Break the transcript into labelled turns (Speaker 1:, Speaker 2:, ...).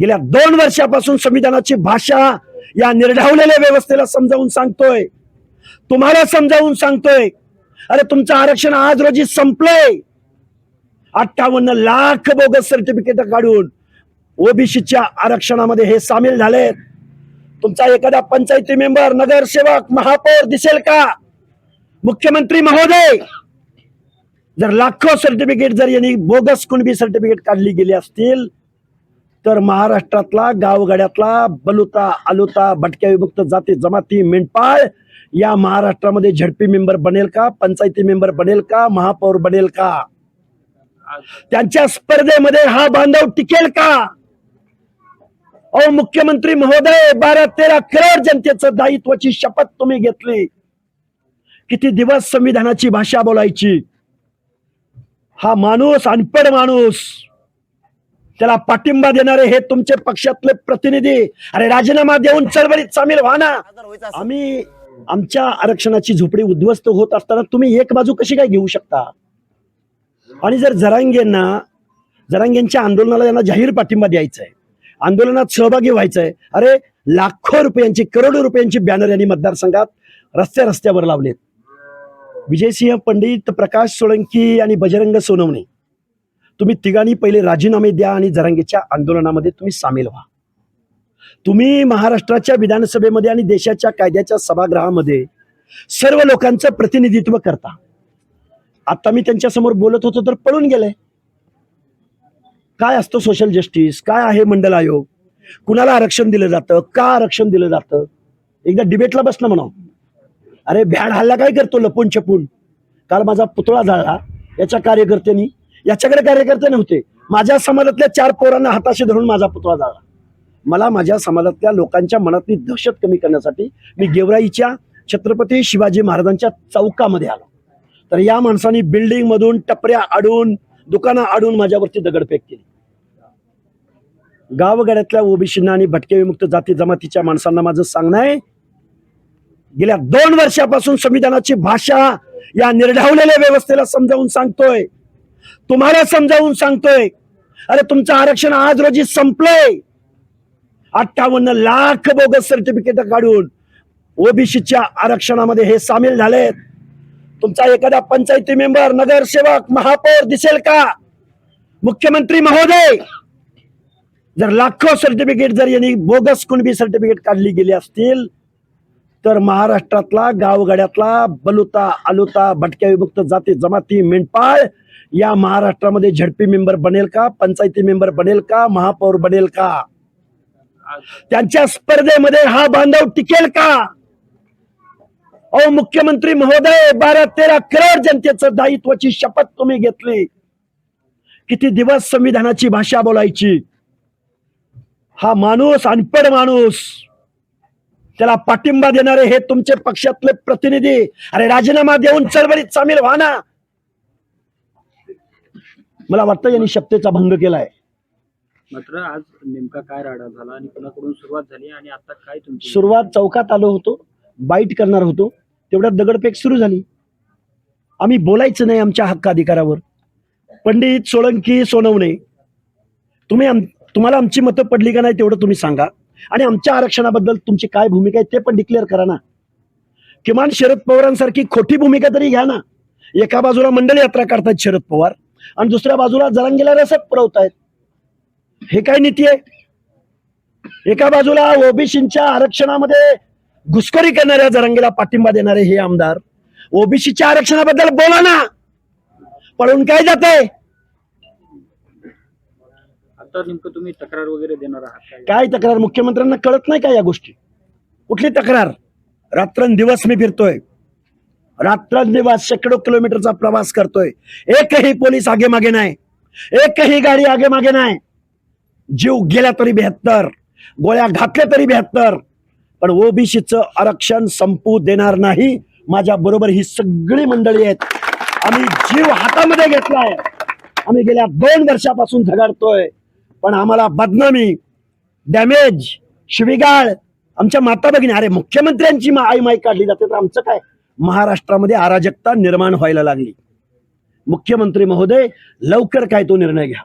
Speaker 1: गेल्या दोन वर्षापासून संविधानाची भाषा या निर्ढावलेल्या व्यवस्थेला समजावून सांगतोय. तुम्हाला समजावून सांगतोय. अरे तुमचं आरक्षण आज रोजी संपलंय. अठ्ठावन्न लाख बोगस सर्टिफिकेट काढून ओबीसीच्या आरक्षणामध्ये हे सामील झालेत. तुमचा एखादा पंचायती मेंबर नगरसेवक महापौर दिसेल का? मुख्यमंत्री महोदय! जर लाखो सर्टिफिकेट जर यांनी बोगस कुणबी सर्टिफिकेट काढली गेली असतील तर महाराष्ट्रातला गावगाड्यातला बलुता आलुता भटक्या विभक्त जाती जमाती मेंढपाळ या महाराष्ट्रामध्ये झडपी मेंबर बनेल का? पंचायती मेंबर बनेल का? महापौर बनेल का? त्यांच्या स्पर्धेमध्ये हा बांधव टिकेल का? अहो मुख्यमंत्री महोदय बारा तेरा करोड जनतेचं दायित्वाची शपथ तुम्ही घेतली. किती दिवस संविधानाची भाषा बोलायची? हा माणूस अनपड माणूस. त्याला पाठिंबा देणारे हे तुमचे पक्षातले प्रतिनिधी. अरे राजीनामा देऊन चळवळीत सामील व्हा ना. आम्ही आमच्या आरक्षणाची झोपडी उद्ध्वस्त होत असताना तुम्ही एक बाजू कशी काय घेऊ शकता? आणि जर जरांगेंना जरांगेंच्या आंदोलनाला यांना जाहीर पाठिंबा द्यायचा आहे आंदोलनात सहभागी व्हायचं आहे अरे लाखो रुपयांची करोडो रुपयांची बॅनर यांनी मतदारसंघात रस्त्या रस्त्यावर लावलेत. विजयसिंह पंडित प्रकाश सोळंकी आणि बजरंग सोनवणे. तुम्ही तिघांनी पहिले राजीनामे द्या आणि जरांगेच्या आंदोलनामध्ये तुम्ही सामील व्हा. तुम्ही महाराष्ट्राच्या विधानसभेमध्ये आणि देशाच्या कायद्याच्या सभागृहामध्ये सर्व लोकांचं प्रतिनिधित्व करता. आता मी त्यांच्यासमोर बोलत होतो तर पळून गेले काय असतं सोशल जस्टिस काय आहे मंडल आयोग? कुणाला आरक्षण दिलं जातं? का आरक्षण दिलं जातं? एकदा डिबेटला बसणं म्हणा अरे भ्याड हल्ला काय करतो लपून छपून? काल माझा पुतळा जाळला. याच्या कार्यकर्त्यांनी याच्याकडे कार्यकर्ते नव्हते. माझ्या समाजातल्या चार पोरांना हाताशी धरून माझा पुतळा जाळला. मला माझ्या समाजातल्या लोकांच्या मनातली दहशत कमी करण्यासाठी मी गेवराईच्या छत्रपती शिवाजी महाराजांच्या चौकामध्ये आलो. तर या माणसाने बिल्डिंग मधून टपऱ्या आडून दुकानं आडून माझ्यावरती दगडफेक केली. गावगाड्यातल्या ओबीसींना आणि भटके विमुक्त जाती जमातीच्या माणसांना माझं सांगणं आहे गेल्या दोन वर्षापासून संविधानाची भाषा या निर्ढावलेल्या व्यवस्थेला समजावून सांगतोय. तुम्हाला समजावून सांगतोय. अरे तुमचं आरक्षण आज रोजी संपलंय. अठ्ठावन्न लाख बोगस सर्टिफिकेट काढून ओबीसीच्या आरक्षणामध्ये हे सामील झालेत. तुमचा एखादा पंचायती मेंबर नगरसेवक महापौर दिसेल का? मुख्यमंत्री महोदय जर लाखो सर्टिफिकेट जर यांनी बोगस कुणबी सर्टिफिकेट काढली गेली असतील तर महाराष्ट्रातला गावगाड्यातला बलुता आलुता भटक्या विमुक्त जाती जमाती मेंढपाळ या महाराष्ट्रामध्ये झडपी मेंबर बनेल का? पंचायती मेंबर बनेल का? महापौर बनेल का? त्यांच्या स्पर्धेमध्ये हा बांधव टिकेल का? अहो मुख्यमंत्री महोदय बारा तेरा करोड जनतेचं दायित्वाची शपथ तुम्ही घेतली. किती दिवस संविधानाची भाषा बोलायची? हा माणूस अनपड माणूस. त्याला पाठिंबा देणारे हे तुमचे पक्षातले प्रतिनिधी. अरे राजीनामा देऊन चळवळीत सामील व्हा ना. मला वाटतं यांनी शक्तीचा भंग केलाय.
Speaker 2: मात्र आज नेमका काय राडा झाला आणि कुणाकडून सुरुवात झाली आणि आता काय तुमची
Speaker 1: सुरुवात चौकात आलो होतो बाईट करणार होतो तेवढ्यात दगडफेक सुरू झाली. आम्ही बोलायचं नाही आमच्या हक्क अधिकारावर. पंडित सोळंकी सोनवणे तुम्ही आम- तुम्हाला आमची मतं पडली का नाही तेवढं तुम्ही सांगा. आणि आमच्या आरक्षणाबद्दल तुमची काय भूमिका आहे ते पण डिक्लेअर करा ना. किमान शरद पवारांसारखी खोटी भूमिका तरी घ्या ना. एका बाजूला मंडल यात्रा काढतायत शरद पवार आणि दुसऱ्या बाजूला जरांगीला रसद पुरवतायत. हे काय नीती आहे? एका बाजूला ओबीसीच्या आरक्षणामध्ये घुसखोरी करणाऱ्या जरंगीला पाठिंबा देणारे हे आमदार ओबीसीच्या आरक्षणाबद्दल बोला ना. पळून काय जात आहे
Speaker 2: आता नेमकं तुम्ही तक्रार वगैरे देणार आहात काय
Speaker 1: काय तक्रार? मुख्यमंत्र्यांना कळत नाही का या गोष्टी? कुठली तक्रार? रात्रंदिवस मी फिरतोय. रात्रंदिवस शेकडो किलोमीटरचा प्रवास करतोय. एकही पोलीस आगे मागे नाही. एकही गाडी आगे मागे नाही. जीव गेला तरी बेहत्तर. गोळ्या घातल्या तरी बेहत्तर. पण ओबीसीचं आरक्षण संपू देणार नाही. माझ्या बरोबर ही सगळी मंडळी आहेत. आम्ही जीव हातामध्ये घेतलाय. आम्ही गेल्या दोन वर्षापासून झगडतोय. पण आम्हाला बदनामी डॅमेज शिविगाळ आमच्या माता भगिनी अरे मुख्यमंत्र्यांची मा- आई माई काढली जाते तर आमचं काय? महाराष्ट्रामध्ये अराजकता निर्माण व्हायला लागली. मुख्यमंत्री महोदय लवकर काय तो निर्णय घ्या.